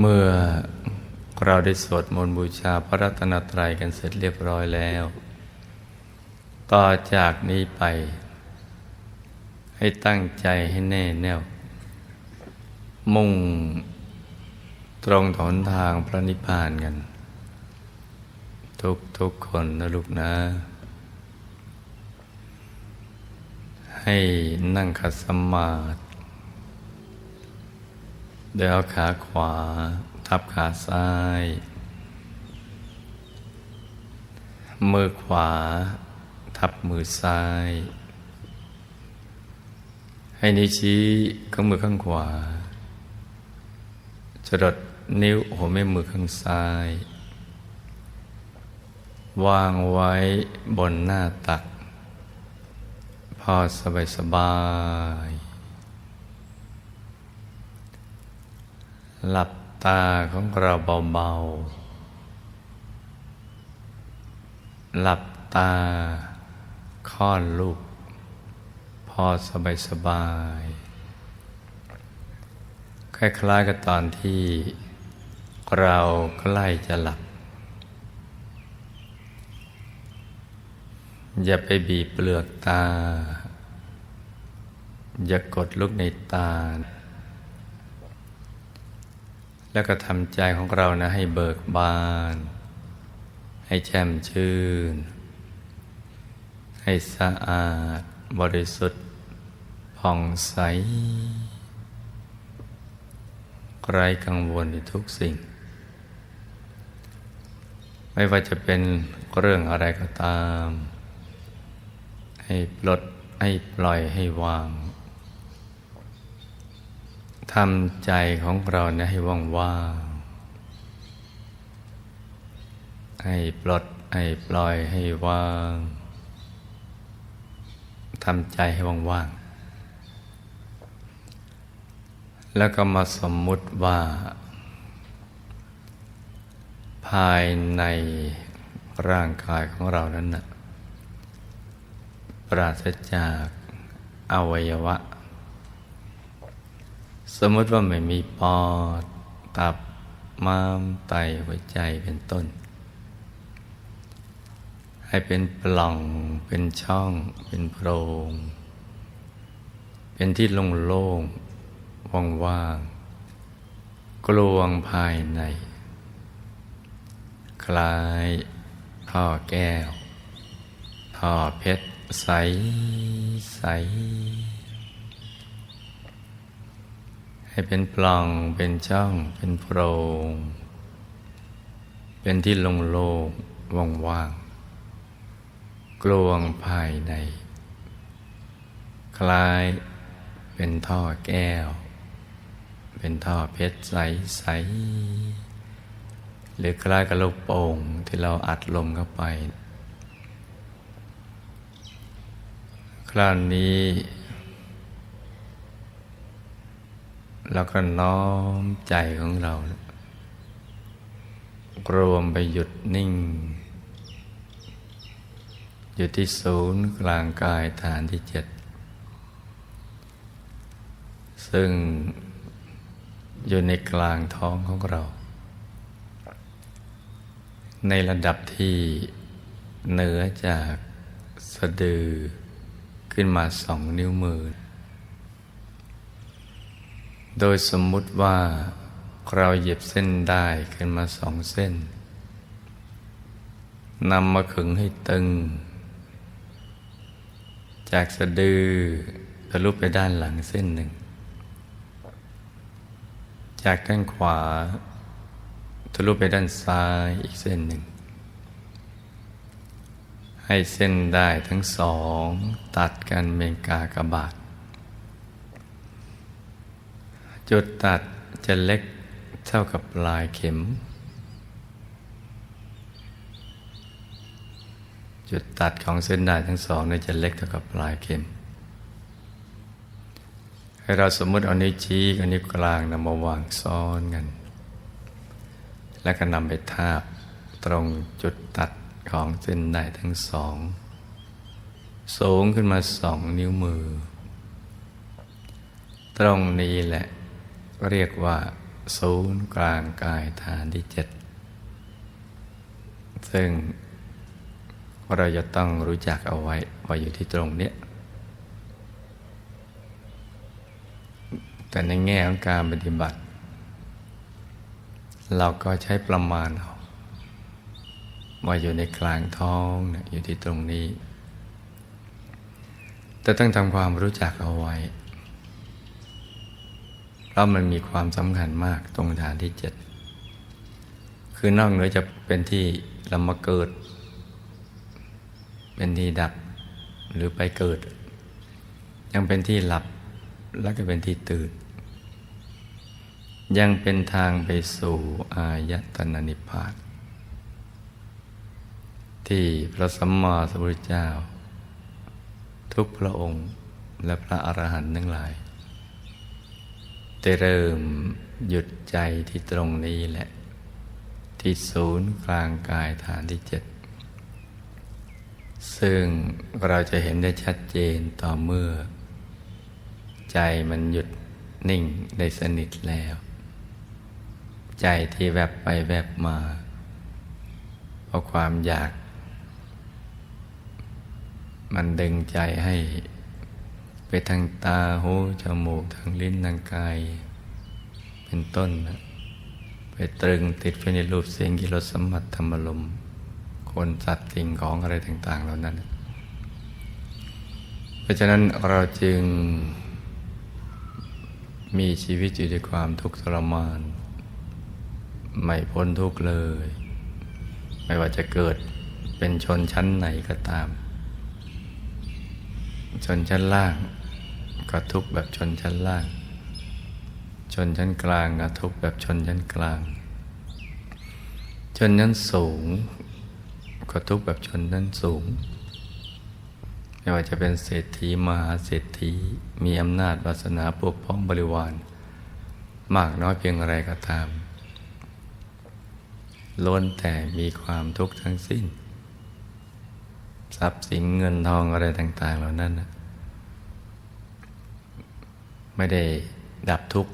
เมื่อเราได้สวดมนต์บูชาพระรัตนตรัยกันเสร็จเรียบร้อยแล้ว ต่อจากนี้ไป ให้ตั้งใจให้แน่แน่ว มุ่งตรงถนทางพระนิพพานกัน ทุกทุกคนนะลูกนะ ให้นั่งขัดสมาธิ โดยเอาขาขวา ทับขาซ้าย มือขวา ทับมือซ้าย ให้นิ้วชี้ข้างมือข้างขวาจรดนิ้วหัวแม่มือข้างซ้าย วางไว้บนหน้าตัก พอสบายสบาย หลับตาของเราเบาๆ หลับตาค่อนลูก พอสบายสบาย คล้ายๆกับตอนที่เราใกล้จะหลับ อย่าไปบีบเปลือกตา อย่ากดลูกในตา แล้วก็ทำใจของเรานะให้เบิกบาน ให้แจ่มชื่น ให้สะอาดบริสุทธิ์ผ่องใสไร้กังวลในทุกสิ่ง ไม่ว่าจะเป็นเรื่องอะไรก็ตาม ให้ปลดให้ปล่อยให้วาง ทำใจของเราเนี่ยให้ว่างว่างให้ปลดให้ปล่อยให้ว่างทำใจให้ว่างว่างแล้วก็มาสมมุติว่า ภายในร่างกายของเรานั้นนะปราศจากอวัยวะ สมมติว่าไม่มีปอด ตับม้ามไตหัวใจเป็นต้น ให้เป็นปล่องเป็นช่องเป็นโพรง เป็นที่โล่งๆว่างๆกลวงภายใน คล้ายท่อแก้วท่อเพชรใสใส ให้เป็นปล่องเป็นช่อง เป็นโพรง เป็นที่โล่งว่างๆกลวงภายใน คล้ายเป็นท่อแก้ว เป็นท่อเพชรใสใสหรือคล้ายกับลูกโป่งที่เราอัดลมเข้าไป คราวนี้ เราก็น้อมใจของเรา รวมไปหยุดนิ่ง อยู่ที่ศูนย์กลางกายฐานที่เจ็ด ซึ่งอยู่ในกลางท้องของเรา ในระดับที่เหนือจากสะดือขึ้นมาสองนิ้วมือ โดยสมมุติว่าเราหยิบเส้นได้ขึ้นมาสองเส้นนำมาขึงให้ตึง จากสะดือทะลุไปด้านหลังเส้นหนึ่ง จากด้านขวาทะลุไปด้านซ้ายอีกเส้นหนึ่ง ให้เส้นได้ทั้งสอง ตัดกันเป็นกากบาท จุดตัดจะเล็กเท่ากับปลายเข็ม จุดตัดของเส้นได้ทั้งสองเนี่ยจะเล็กเท่ากับปลายเข็ม ให้เราสมมติเอานิ้วชี้กับนิ้วกลางนำมาวางซ้อนกัน แล้วก็นำไปทาบตรงจุดตัดของเส้นได้ทั้งสอง สูงขึ้นมาสองนิ้วมือ ตรงนี้แหละ เรียกว่า ศูนย์กลางกายฐานที่เจ็ดซึ่งเราจะต้องรู้จักเอาไว้ว่าอยู่ที่ตรงเนี้ยแต่ในแง่ของการปฏิบัติ เราก็ใช้ประมาณเอาว่าอยู่ในกลางท้องอยู่ที่ตรงนี้ แต่ต้องทำความรู้จักเอาไว้ เพราะมันมีความสำคัญมากตรงฐานที่เจ็ดคือนอกเหนือจะเป็นที่เรามาเกิด เป็นที่ดับหรือไปเกิด ยังเป็นที่หลับแล้วก็เป็นที่ตื่น ยังเป็นทางไปสู่อายตนะนิพพานที่พระสัมมาสัมพุทธเจ้า ทุกพระองค์และพระอรหันต์ทั้งหลาย ได้เริ่มหยุดใจที่ตรงนี้แหละ ที่ศูนย์กลางกายฐานที่เจ็ดซึ่งเราจะเห็นได้ชัดเจนต่อเมื่อ ใจมันหยุดนิ่งได้สนิทแล้ว ใจที่แวบไปแวบมาเพราะความอยาก มันดึงใจให้ ไปทางตาหูจมูกทางลิ้นทางกาย เป็นต้นนะไปตรึงติดไปในรูปเสียงกิรสสัมผัสธรรมลมคนสัตว์สิ่งของอะไรต่าง ๆ เหล่านั้น เพราะฉะนั้นเราจึงมีชีวิตอยู่ด้วยความทุกข์ทรมาน ไม่พ้นทุกข์เลย ไม่ว่าจะเกิดเป็นชนชั้นไหนก็ตาม ชนชั้นล่าง ก็ทุกแบบชนชั้นล่าง ชนชั้นกลางก็ทุกแบบชนชั้นกลาง ชนชั้นสูง ก็ทุกแบบชนชั้นสูง ไม่ว่าจะเป็นเศรษฐีมหาเศรษฐีมีอำนาจวาสนาปกพ้องบริวาร มากน้อยเพียงไรก็ตามล้วนแต่มีความทุกข์ทั้งสิ้น ทรัพย์สินเงินทองอะไรต่าง ๆ เหล่านั้นนะไม่ได้ดับทุกข์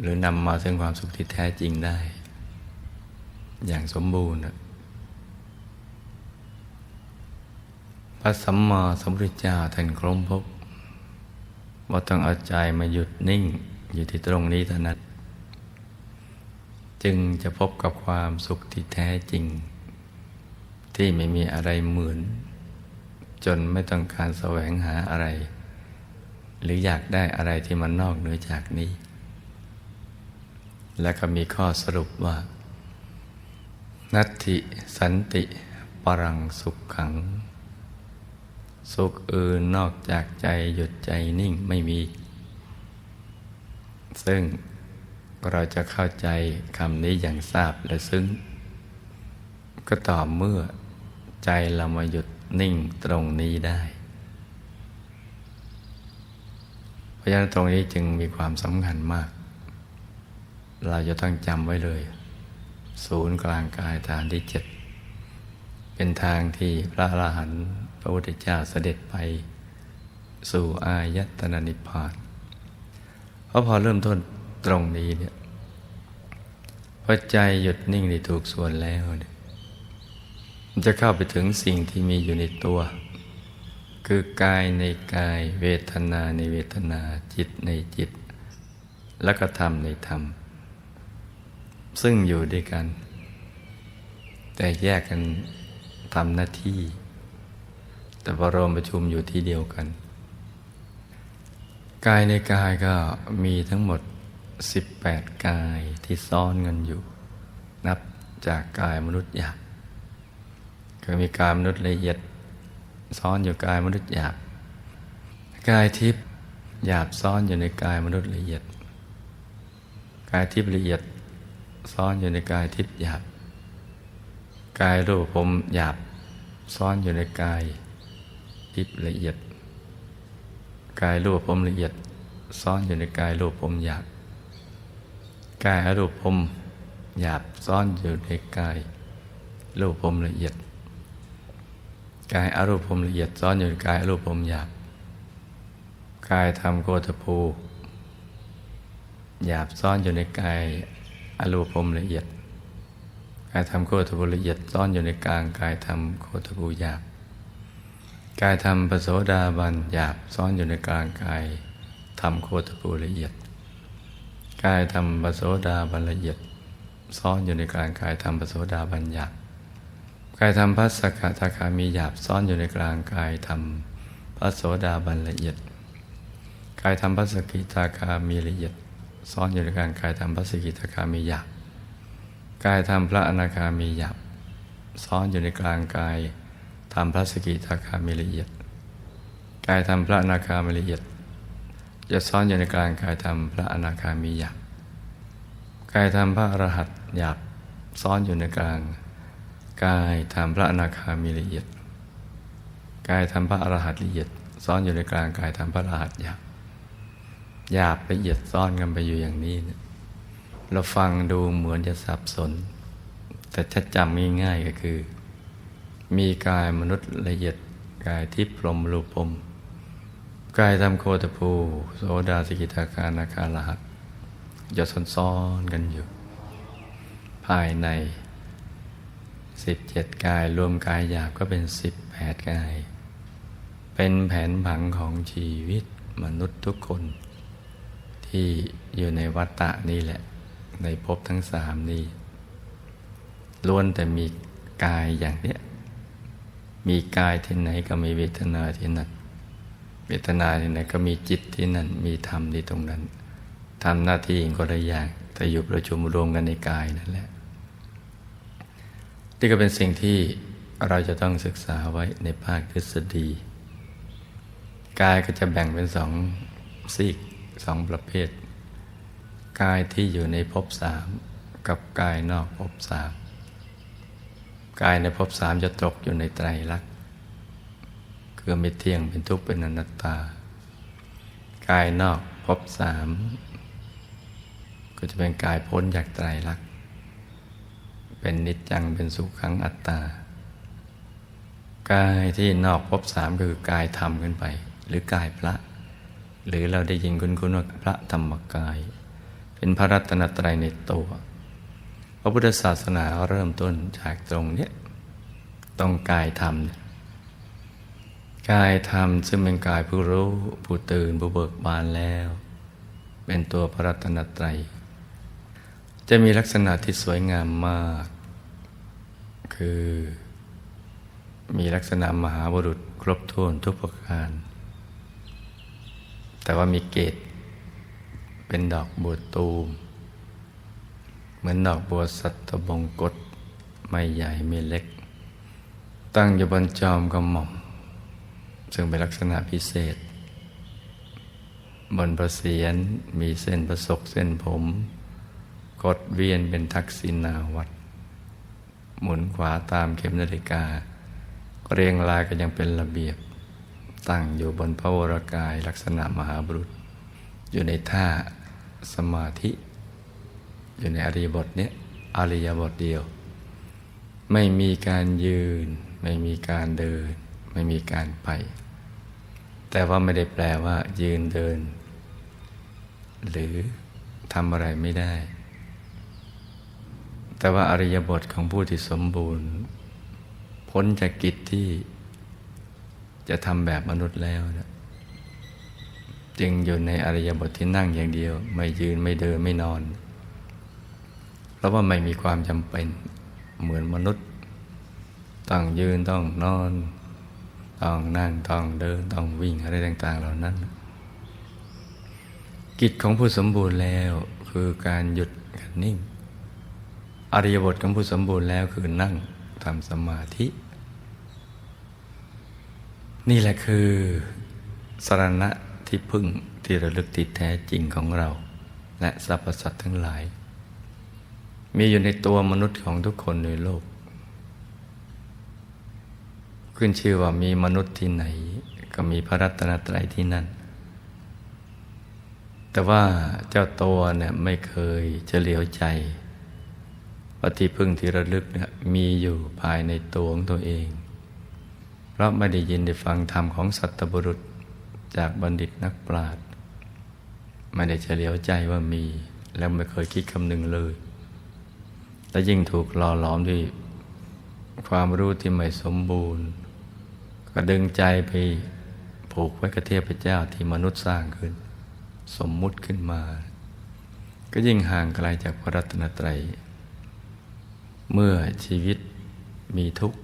หรือนำมาซึ่งความสุขที่แท้จริงได้ อย่างสมบูรณ์พระสัมมาสัมพุทธเจ้าท่านครมพบ ว่าต้องเอาใจมาหยุดนิ่งอยู่ที่ตรงนี้เท่านั้น จึงจะพบกับความสุขที่แท้จริง ที่ไม่มีอะไรเหมือน จนไม่ต้องการแสวงหาอะไร หรืออยากได้อะไรที่มันนอกเหนือจากนี้ และก็มีข้อสรุปว่า นัตถิสันติปรังสุขขัง สุขอื่นนอกจากใจหยุดใจนิ่งไม่มี ซึ่งเราจะเข้าใจคำนี้อย่างทราบและซึ้งก็ต่อเมื่อ ใจเรามาหยุดนิ่งตรงนี้ได้ เพราะฉะนั้นตรงนี้จึงมีความสำคัญมาก เราจะต้องจำไว้เลย ศูนย์กลางกายฐานที่เจ็ดเป็นทางที่พระอรหันต์พระพุทธเจ้าเสด็จไป สู่อายตนะนิพพานเพราะพอเริ่มต้นตรงนี้เนี่ยพอใจหยุดนิ่งในถูกส่วนแล้วเนี่ย มันจะเข้าไปถึงสิ่งที่มีอยู่ในตัว คือกายในกายเวทนาในเวทนาจิตในจิต แล้วก็ธรรมในธรรม ซึ่งอยู่ด้วยกัน แต่แยกกันทำหน้าที่ แต่พอรวมประชุมอยู่ที่เดียวกัน กายในกายก็มีทั้งหมด 18 กายที่ซ้อนกันอยู่ นับจากกายมนุษย์หยาบ ก็มีกายมนุษย์ละเอียด ซ้อนอยู่กายมนุษย์หยาบ กายทิพย์หยาบซ้อนอยู่ในกายมนุษย์ละเอียด กายทิพย์ละเอียดซ้อนอยู่ในกายทิพย์หยาบ กายรูปผมหยาบซ้อนอยู่ในกายทิพย์ละเอียด กายรูปผมละเอียด ซ้อนอยู่ในกายรูปผมหยาบ กายอรูปผมหยาบซ้อนอยู่ในกายรูปผมละเอียด กายอารูปผมละเอียดซ้อนอยู่ในกายอารูปผมหยาบกายทำโกฏภูหยาบซ่อนอยู่ในกายอรูปพรมละเอียด กายธรรมโคตรภูละเอียดซ่อนอยู่ในกลางกายธรรมโคตรภูหยาบ กายธรรมปโสดาบันหยาบซ่อนอยู่ในกลางกายธรรมโคตรภูละเอียด กายธรรมปโสดาบันละเอียด ซ่อนอยู่ในกลางกายธรรมปโสดาบันหยาบ กายธรรมพัสสกทาคามีหยาบซ่อนอยู่ในกลางกายธรรมพระโสดาบันละเอียด กายธรรมพัสสกิทาคามีละเอียด ซ่อนอยู่ในกลางกายธรรมพระสกิทาคามีหยาบกายธรรมพระอนาคามีหยาบซ่อนอยู่ในกลางกายธรรมพระสกิทาคามีละเอียด กายธรรมพระอนาคามีละเอียด จะซ่อนอยู่ในกลางกายธรรมพระอนาคามีหยาบกายธรรมพระอรหัตหยาบซ่อนอยู่ในกลาง กายธรรมพระอนาคามีละเอียด กายธรรมพระอรหัตละเอียดซ่อนอยู่ในกลางกายธรรมพระอรหัตหยาบหยาบละเอียดซ่อนกันไปอยู่อย่างนี้เนี่ยเราฟังดูเหมือนจะสับสน แต่ถ้าจำง่ายๆก็คือ มีกายมนุษย์ละเอียดกายทิพย์พรมรูปมกายธรรมโคตภูโสดาสกิทาคานาคาลหัตจะซ้อนๆกันอยู่ ภายใน สิบเจ็ดกายรวมกายหยาบก็เป็นสิบแปดกาย เป็นแผนผังของชีวิตมนุษย์ทุกคน ที่อยู่ในวัฏฏะนี่แหละ ในภพทั้งสามนี่ล้วนแต่มีกายอย่างเนี้ยมีกายที่ไหนก็มีเวทนาที่นั่นเวทนาที่ไหนก็มีจิตที่นั่นมีธรรมที่ตรงนั้นทำหน้าที่ก็ได้อย่างแต่อยู่ประชุมรวมกันในกายนั่นแหละ นี่ก็เป็นสิ่งที่เราจะต้องศึกษาไว้ในภาคทฤษฎี กายก็จะแบ่งเป็นสองซีกสองประเภท กายที่อยู่ในภพสามกับกายนอกภพสามกายในภพสามจะตกอยู่ในไตรลักษณ์คือไม่เที่ยงเป็นทุกข์เป็นอนัตตา กายนอกภพสามก็จะเป็นกายพ้นจากไตรลักษณ์ เป็นนิจจังเป็นสุขังอัตตา กายที่นอกภพสามก็คือกายธรรมขึ้นไป หรือกายพระ หรือเราได้ยินคุณคุณว่าพระธรรมกาย เป็นพระรัตนตรัยในตัว พระพุทธศาสนาเริ่มต้นจากตรงเนี้ยตรงกายธรรม กายธรรมซึ่งเป็นกายผู้รู้ผู้ตื่นผู้เบิกบานแล้ว เป็นตัวพระรัตนตรัยจะมีลักษณะที่สวยงามมาก คือ มีลักษณะมหาบุรุษครบถ้วนทุกประการ แต่ว่ามีเกตเป็นดอกบัวตูม เหมือนดอกบัวสัตบงกฎไม่ใหญ่ไม่เล็ก ตั้งอยู่บนจอมกระหม่อม ซึ่งเป็นลักษณะพิเศษ บนประเสียนมีเส้นประศกเส้นผม กดเวียนเป็นทักษิณาวัด หมุนขวาตามเข็มนาฬิกา เรียงรายกันยังเป็นระเบียบ ตั้งอยู่บนพระวรกายลักษณะมหาบุรุษ อยู่ในท่าสมาธิ อยู่ในอริยบทเนี้ยอริยบทเดียว ไม่มีการยืน ไม่มีการเดิน ไม่มีการไป แต่ว่าไม่ได้แปลว่ายืนเดิน หรือทำอะไรไม่ได้ แต่ว่าอริยบทของผู้ที่สมบูรณ์ พ้นจากกิจที่จะทำแบบมนุษย์แล้วนะจึงอยู่ในอริยบทที่นั่งอย่างเดียว ไม่ยืนไม่เดินไม่นอน เพราะว่าไม่มีความจำเป็นเหมือนมนุษย์ ต้องยืนต้องนอน ต้องนั่งต้องเดินต้องวิ่งอะไรต่าง ๆ เหล่านั้น กิจของผู้สมบูรณ์แล้วคือการหยุดการนิ่ง อริยบทของผู้สมบูรณ์แล้วคือนั่งทำสมาธิ นี่แหละคือสรณะที่พึ่งที่ระลึกติดแท้จริงของเรา และสรรพสัตว์ทั้งหลาย มีอยู่ในตัวมนุษย์ของทุกคนในโลก ขึ้นชื่อว่ามีมนุษย์ที่ไหน ก็มีพระรัตนตรัยที่นั่น แต่ว่าเจ้าตัวเนี่ยไม่เคยเฉลียวใจ ว่าที่พึ่งที่ระลึกเนี่ยมีอยู่ภายในตัวของตัวเอง เพราะไม่ได้ยินได้ฟังธรรมของสัตบุรุษจากบัณฑิตนักปราชญ์ไม่ได้เฉลียวใจว่ามี แล้วไม่เคยคิดคำนึงเลย และยิ่งถูกหล่อหลอมด้วยความรู้ที่ไม่สมบูรณ์ ก็ดึงใจไปผูกไว้กับเทพเจ้าที่มนุษย์สร้างขึ้น สมมุติขึ้นมา ก็ยิ่งห่างไกลจากพระรัตนตรัย เมื่อชีวิตมีทุกข์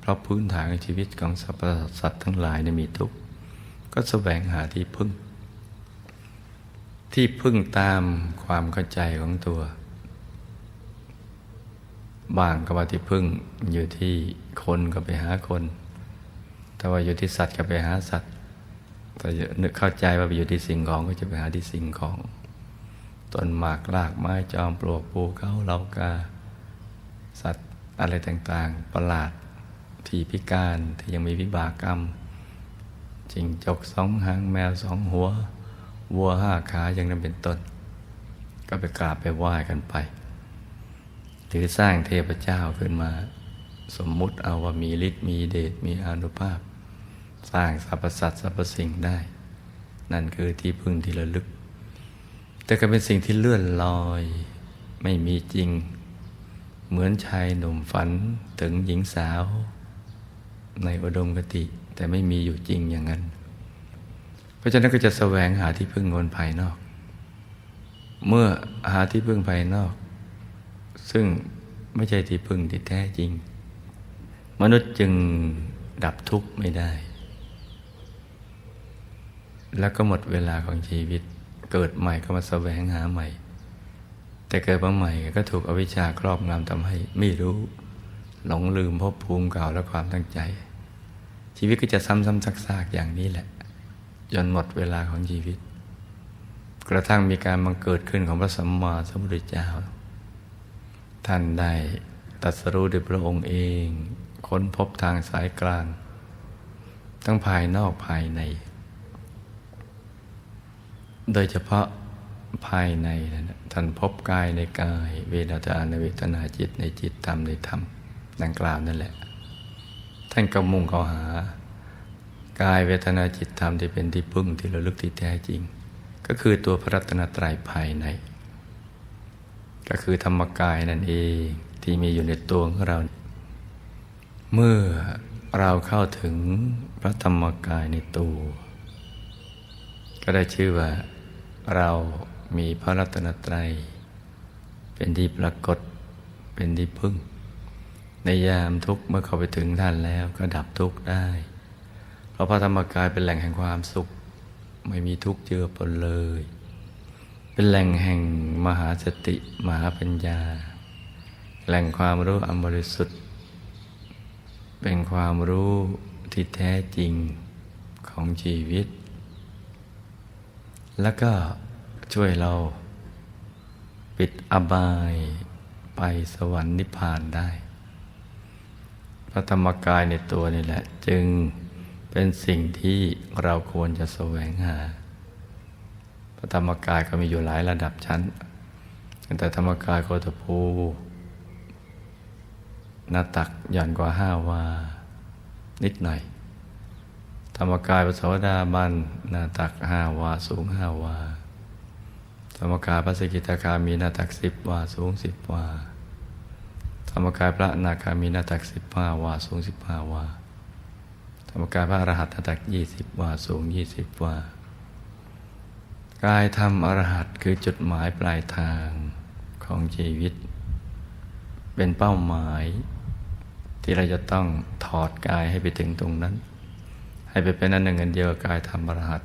เพราะพื้นฐานของชีวิตของสรรพสัตว์ทั้งหลายเนี่ยมีทุกข์ ก็แสวงหาที่พึ่ง ที่พึ่งตามความเข้าใจของตัวบางก็ว่าที่พึ่งอยู่ที่คนก็ไปหาคน แต่ว่าอยู่ที่สัตว์ก็ไปหาสัตว์ แต่นึกเข้าใจว่าไปอยู่ที่สิ่งของก็จะไปหาที่สิ่งของ ต้นหมากรากไม้จอมปลวกภูเขาเหลากา สัตว์อะไรต่างๆ ประหลาดที่พิการที่ยังมีวิบากกรรมจิงจกสองหางแมวสองหัว วัวห้าขาอย่างนั้นเป็นต้น ก็ไปกราบไปไหว้กันไป หรือสร้างเทพเจ้าขึ้นมา สมมุติเอาว่ามีฤทธิ์มีเดชมีอนุภาพ สร้างสรรพสัตว์สรรพสิ่งได้ นั่นคือที่พึ่งที่ระลึก แต่ก็เป็นสิ่งที่เลื่อนลอย ไม่มีจริง เหมือนชายหนุ่มฝันถึงหญิงสาว ในอุดมคติ แต่ไม่มีอยู่จริงอย่างนั้น เพราะฉะนั้นก็จะแสวงหาที่พึ่งคนภายนอก เมื่อหาที่พึ่งภายนอก ซึ่งไม่ใช่ที่พึ่งที่แท้จริง มนุษย์จึงดับทุกข์ไม่ได้ แล้วก็หมดเวลาของชีวิตเกิดใหม่ก็มาแสวงหาใหม่ แต่เกิดมาใหม่ก็ถูกอวิชชาครอบงำทำให้ไม่รู้ หลงลืมภพภูมิเก่าและความตั้งใจ ชีวิตก็จะซ้ำๆซากๆอย่างนี้แหละ จนหมดเวลาของชีวิต กระทั่งมีการบังเกิดขึ้นของพระสัมมาสัมพุทธเจ้า ท่านได้ตรัสรู้ด้วยพระองค์เอง ค้นพบทางสายกลาง ทั้งภายนอกภายใน โดยเฉพาะ ภายในนะท่านพบกายในกาย เวทนาในเวทนาจิตในจิตธรรมในธรรมดังกล่าวนั่นแหละ ท่านก็มุ่งเข้าหากายเวทนาจิตธรรมที่เป็นที่พึ่งที่ระลึกที่แท้จริง ก็คือตัวพระรัตนตรัยภายใน ก็คือธรรมกายนั่นเองที่มีอยู่ในตัวของเรา เมื่อเราเข้าถึงพระธรรมกายในตัว ก็ได้ชื่อว่าเรา มีพระรัตนตรัย เป็นที่ปรากฏเป็นที่พึ่ง ในยามทุกข์เมื่อเข้าไปถึงท่านแล้วก็ดับทุกข์ได้ เพราะพระธรรมกายเป็นแหล่งแห่งความสุข ไม่มีทุกข์เจือปนเลย เป็นแหล่งแห่งมหาสติ มหาปัญญา แหล่งความรู้อันบริสุทธิ์ เป็นความรู้ที่แท้จริงของชีวิต แล้วก็ ช่วยเรา ปิดอบายไปสวรรค์นิพพานได้ พระธรรมกายในตัวนี่แหละ จึงเป็นสิ่งที่เราควรจะแสวงหา พระธรรมกายก็มีอยู่หลายระดับชั้น แต่ธรรมกายโคตภูหน้าตักหย่อนกว่าห้าวา นิดหน่อย ธรรมกายพระโสดาบันหน้าตักห้าวาสูงห้าวา ธรรมกายพระสกิทาคามีหน้าตักสิบวาสูงสิบวาธรรมกายพระนาคามีหน้าตักสิบห้าวาสูงสิบห้าวาธรรมกายพระอรหัตหน้าตักยี่สิบวาสูงยี่สิบวากายธรรมอรหัตคือจุดหมายปลายทางของชีวิต เป็นเป้าหมายที่เราจะต้องถอดกายให้ไปถึงตรงนั้น ให้ไปเป็นอันหนึ่งอันเดียวกับกายธรรมอรหัต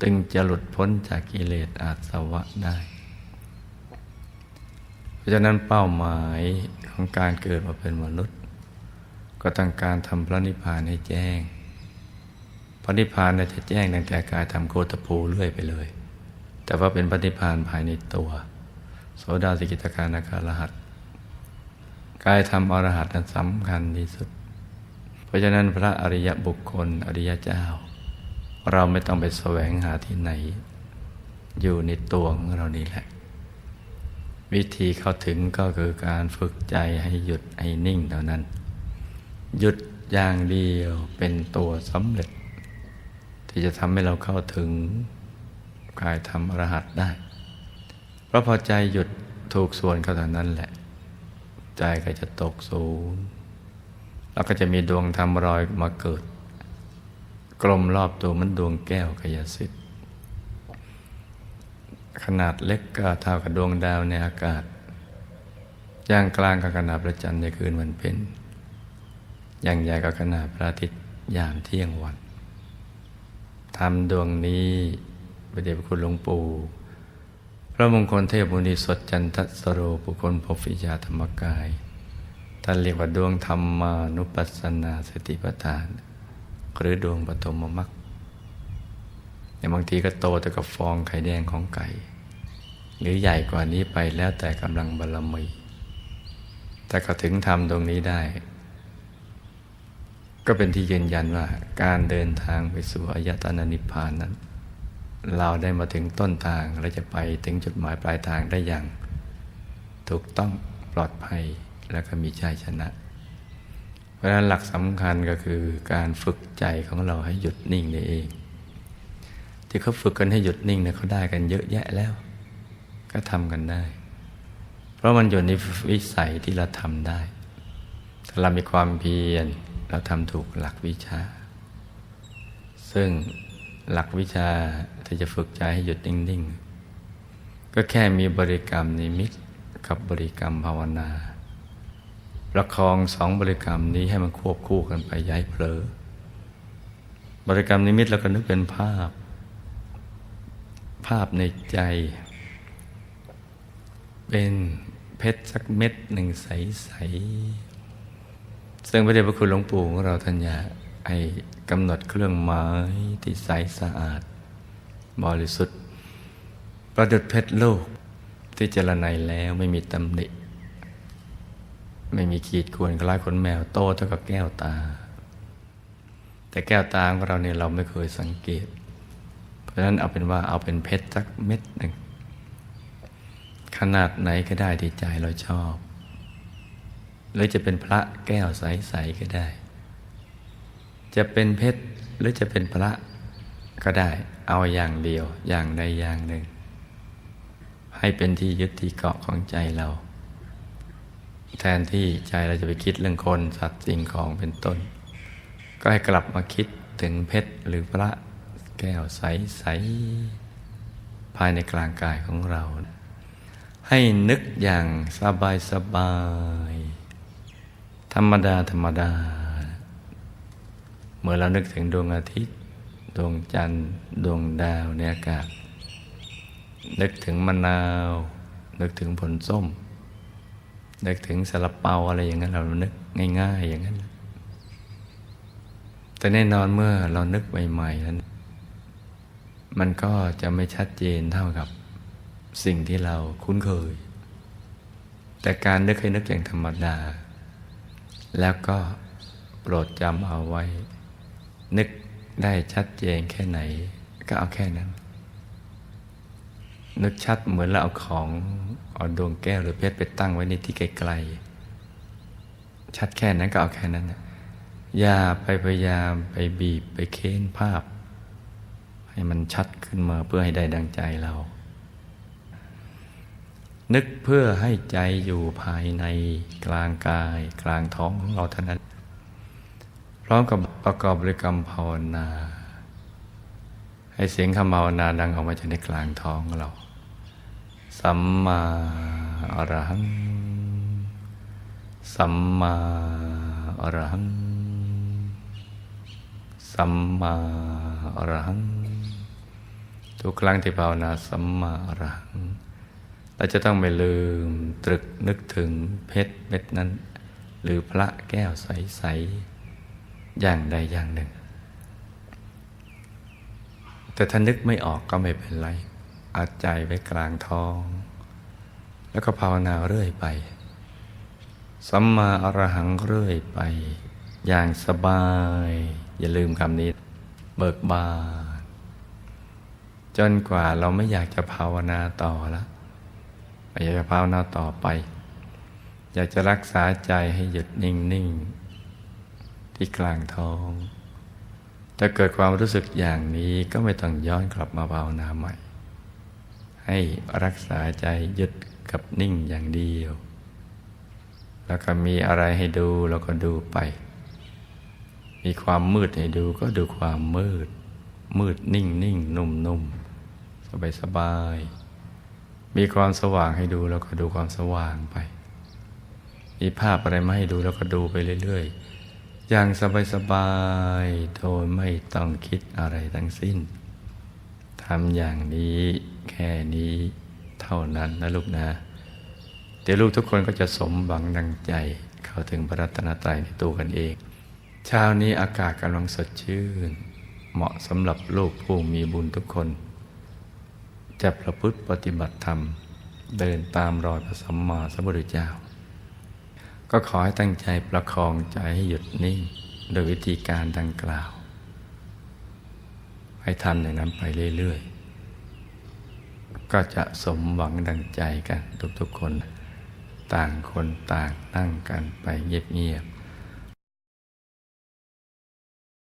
ตึงจะหลุดพ้นจากกิเลสอาสวะได้ เพราะฉะนั้นเป้าหมายของการเกิดมาเป็นมนุษย์ ก็ต้องการทำพระนิพพานให้แจ้ง พระนิพพานจะแจ้งตั้งแต่กายทำโคตภูเรื่อยไปเลย แต่ว่าเป็นพระนิพพานภายในตัว โสดาสิกิตาการนาคารหัตกายทำอรหัตนั้นสำคัญที่สุด เพราะฉะนั้นพระอริยบุคคลอริยเจ้า เราไม่ต้องไปแสวงหาที่ไหน อยู่ในตัวของเรานี่แหละ วิธีเข้าถึงก็คือการฝึกใจให้หยุดให้นิ่งเท่านั้น หยุดอย่างเดียวเป็นตัวสำเร็จ ที่จะทำให้เราเข้าถึงกายทำอรหัตได้ เพราะพอใจหยุดถูกส่วนเขาเท่านั้นแหละ ใจก็จะตกศูนย์แล้วก็จะมีดวงธรรมรอยมาเกิด กลมรอบตัวมันดวงแก้วกายสิทธิ์ขนาดเล็กก็เท่ากับดวงดาวในอากาศ อย่างกลางกับขนาดพระจันทร์ในคืนวันเพ็ญอย่างใหญ่กับขนาดพระอาทิตย์ยามเที่ยงวันทำดวงนี้พระเดชพระคุณหลวงปู่พระมงคลเทพมุนีสดจันทสโรบุคคลพบวิชาธรรมกายท่านเรียกว่าดวงธรรมานุปัสสนาสติปัฏฐาน หรือดวงปฐมมรรคแต่บางทีก็โตแต่กับฟองไข่แดงของไก่ หรือใหญ่กว่านี้ไปแล้วแต่กำลังบารรมีแต่ก็ถึงทำตรงนี้ได้ ก็เป็นที่ยืนยันว่า การเดินทางไปสู่อายตนะนิพพานนั้น เราได้มาถึงต้นทางและจะไปถึงจุดหมายปลายทางได้อย่าง ถูกต้องปลอดภัยและก็มีชัยชนะ เพราะฉะนั้นหลักสำคัญก็คือการฝึกใจของเราให้หยุดนิ่งนี่เอง ที่เขาฝึกกันให้หยุดนิ่งเนี่ยเขาได้กันเยอะแยะแล้ว ก็ทำกันได้ เพราะมันอยู่ในวิสัยที่เราทำได้ ถ้าเรามีความเพียรเราทำถูกหลักวิชา ซึ่งหลักวิชาที่จะฝึกใจให้หยุดนิ่ง ๆ ก็แค่มีบริกรรมนิมิตกับบริกรรมภาวนา ประคองสองบริกรรมนี้ให้มันควบคู่กันไปย้ายเผลอ บริกรรมนิมิตเราก็นึกเป็นภาพ ภาพในใจ เป็นเพชรสักเม็ดหนึ่งใส ๆ ซึ่งพระเดชพระคุณหลวงปู่ของเราท่านอยากให้กำหนดเครื่องหมายที่ใสสะอาด บริสุทธิ์ ประดุดเพชรโลกที่เจรไนแล้วไม่มีตำหนิ ไม่มีขีดข่วนคล้ายขนแมวโตเท่ากับแก้วตา แต่แก้วตาของเราเนี่ยเราไม่เคยสังเกต เพราะฉะนั้นเอาเป็นว่าเอาเป็นเพชรสักเม็ดหนึ่งขนาดไหนก็ได้ที่ใจเราชอบ หรือจะเป็นพระแก้วใสๆก็ได้ จะเป็นเพชรหรือจะเป็นพระก็ได้ เอาอย่างเดียวอย่างใดอย่างหนึ่ง ให้เป็นที่ยึดที่เกาะของใจเรา แทนที่ใจเราจะไปคิดเรื่องคนสัตว์สิ่งของเป็นต้น ก็ให้กลับมาคิดถึงเพชรหรือพระแก้วใสๆภายในกลางกายของเรา ให้นึกอย่างสบายสบาย ธรรมดาธรรมดา เมื่อเรานึกถึงดวงอาทิตย์ ดวงจันทร์ ดวงดาวในอากาศ นึกถึงมะนาว นึกถึงผลส้ม นึกถึงสลับเปาอะไรอย่างนั้นเรานึกง่าย ๆ อย่างนั้น แต่แน่นอนเมื่อเรานึกใหม่ๆนั้น มันก็จะไม่ชัดเจนเท่ากับสิ่งที่เราคุ้นเคย แต่การนึกให้นึกอย่างธรรมดา แล้วก็โปรดจำเอาไว้ นึกได้ชัดเจนแค่ไหน ก็เอาแค่นั้น นึกชัดเหมือนเราเอาของเอาดวงแก้วหรือเพชรไปตั้งไว้ในที่ไกลๆชัดแค่นั้นก็เอาแค่นั้นนะอย่าไปพยายามไปบีบไปเค้นภาพ ให้มันชัดขึ้นมาเพื่อให้ได้ดังใจเรา นึกเพื่อให้ใจอยู่ภายในกลางกาย กลางท้องของเราเท่านั้น พร้อมกับประกอบบริกรรมภาวนา ให้เสียงคำภาวนาดังออกมาจากในกลางท้องเรา สัมมาอรหัง สัมมาอรหัง สัมมาอรหัง ทุกครั้งที่ภาวนาสัมมาอรหัง เราจะต้องไม่ลืมตรึกนึกถึงเพชรเม็ดนั้น หรือพระแก้วใส ๆ อย่างใดอย่างหนึ่ง แต่ถ้านึกไม่ออกก็ไม่เป็นไร เอาใจไว้กลางท้อง แล้วก็ภาวนาเรื่อยไป สัมมาอรหังเรื่อยไป อย่างสบาย อย่าลืมคำนี้ เบิกบาน จนกว่าเราไม่อยากจะภาวนาต่อแล้วไม่อยากจะภาวนาต่อไป อยากจะรักษาใจให้หยุดนิ่ง ๆ ที่กลางท้องถ้าเกิดความรู้สึกอย่างนี้ก็ไม่ต้องย้อนกลับมาภาวนาใหม่ ให้รักษาใจหยุดกับนิ่งอย่างเดียว แล้วก็มีอะไรให้ดูเราก็ดูไป มีความมืดให้ดูก็ดูความมืด มืดนิ่งนิ่งนุ่มนุ่มสบายสบาย มีความสว่างให้ดูแล้วก็ดูความสว่างไป มีภาพอะไรมาให้ดูแล้วก็ดูไปเรื่อยๆ อย่างสบายๆโดยไม่ต้องคิดอะไรทั้งสิ้นทำอย่างนี้ แค่นี้เท่านั้นนะลูกนะ เดี๋ยวลูกทุกคนก็จะสมหวังดังใจ เข้าถึงพระรัตนตรัยในตัวกันเอง เช้านี้อากาศกำลังสดชื่น เหมาะสำหรับลูกผู้มีบุญทุกคน จะประพฤติปฏิบัติธรรม เดินตามรอยพระสัมมาสัมพุทธเจ้า ก็ขอให้ตั้งใจประคองใจให้หยุดนิ่ง โดยวิธีการดังกล่าว ให้ทำอย่างนั้นไปเรื่อยๆ ก็จะสมหวังดังใจกันทุกๆคน ต่างคนต่างนั่งกันไปเงียบๆ